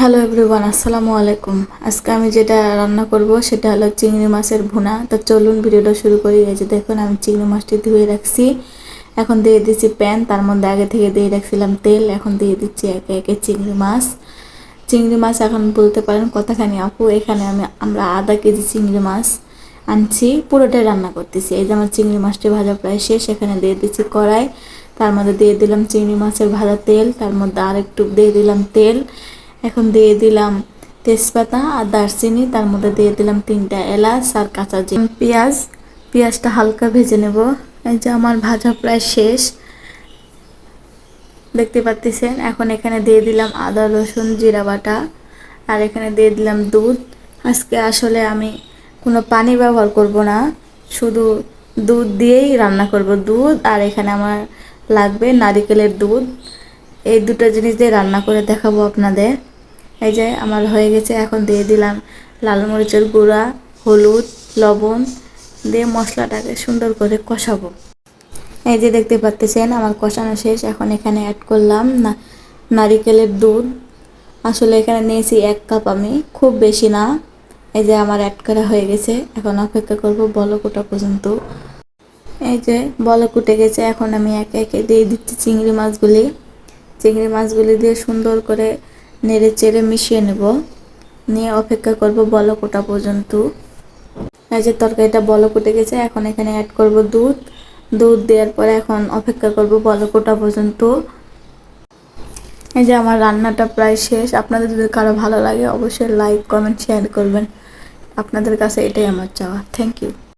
Hello everyone আসসালামু আলাইকুম আজকে আমি যেটা রান্না করব সেটা হলো চিংড়ি মাছের ভুনা। তো চলুন ভিডিওটা শুরু করি। এই যে দেখুন, আমি চিংড়ি মাছটি ধুয়ে রাখছি। এখন দিয়ে দিচ্ছি প্যান। তার মধ্যে আগে থেকে দিয়ে রাখছিলাম তেল। এখন দিয়ে দিচ্ছি একে একে চিংড়ি মাছ। চিংড়ি মাছ এখন বলতে পারেন কতখানি আপু? এখানে আমি, আমরা আধা কেজি চিংড়ি মাছ আনছি। পুরোটাই রান্না করতেছি। এই যে আমার চিংড়ি মাছটি ভাজা প্রায় শেষ। এখানে দিয়ে দিচ্ছি কড়াই। তার মধ্যে দিয়ে দিলাম চিংড়ি মাছের ভাজা তেল। তার মধ্যে আর একটু দিয়ে দিলাম তেল। এখন দিয়ে দিলাম তেজপাতা আর দারচিনি, তার মধ্যে দিয়ে দিলাম তিনটা এলাচ আর কাঁচা জিরে। পেঁয়াজ, পেঁয়াজটা হালকা ভেজে নেব। এই যে আমার ভাজা প্রায় শেষ। দেখতে পাচ্ছেন এখন এখানে দিয়ে দিলাম আদা, রসুন, জিরা বাটা আর এখানে দিয়ে দিলাম দুধ। আজকে আসলে আমি কোনো পানি ব্যবহার করব না, শুধু দুধ দিয়েই রান্না করব দুধ আর এখানে আমার লাগবে নারিকেলের দুধ। এই দুটো জিনিস দিয়ে রান্না করে দেখাবো আপনাদের। এই যে আমার হয়ে গেছে, এখন দিয়ে দিলাম লাল মরিচের গুঁড়া, হলুদ, লবণ, দিয়ে মশলাটাকে সুন্দর করে কষাবো। এই যে দেখতে পাচ্ছেন, আমার কষানো শেষ, এখন এখানে অ্যাড করলাম না, নারিকেলের দুধ। আসলে এখানে নিয়েছি এক কাপ আমি, খুব বেশি না। এই যে আমার অ্যাড করা হয়ে গেছে, এখন অপেক্ষা করব বলকোটা পর্যন্ত। এই যে বলক উঠে গেছে, এখন আমি একে একে দিয়ে দিচ্ছি চিংড়ি মাছগুলি। চিংড়ি মাছগুলি দিয়ে সুন্দর করে নেড়ে চেড়ে মিশিয়ে নেব। নিয়ে অপেক্ষা করব বলক ওঠা পর্যন্ত। এই যে তরকারিটা বলক উঠে গেছে, এখন এখানে অ্যাড করব দুধ। দুধ দেওয়ার পরে এখন অপেক্ষা করব বলক ওঠা পর্যন্ত। এই যে আমার রান্নাটা প্রায় শেষ। আপনাদের যদি কারও ভালো লাগে, অবশ্যই লাইক কমেন্ট শেয়ার করবেন। আপনাদের কাছে এটাই আমার চাওয়া। Thank you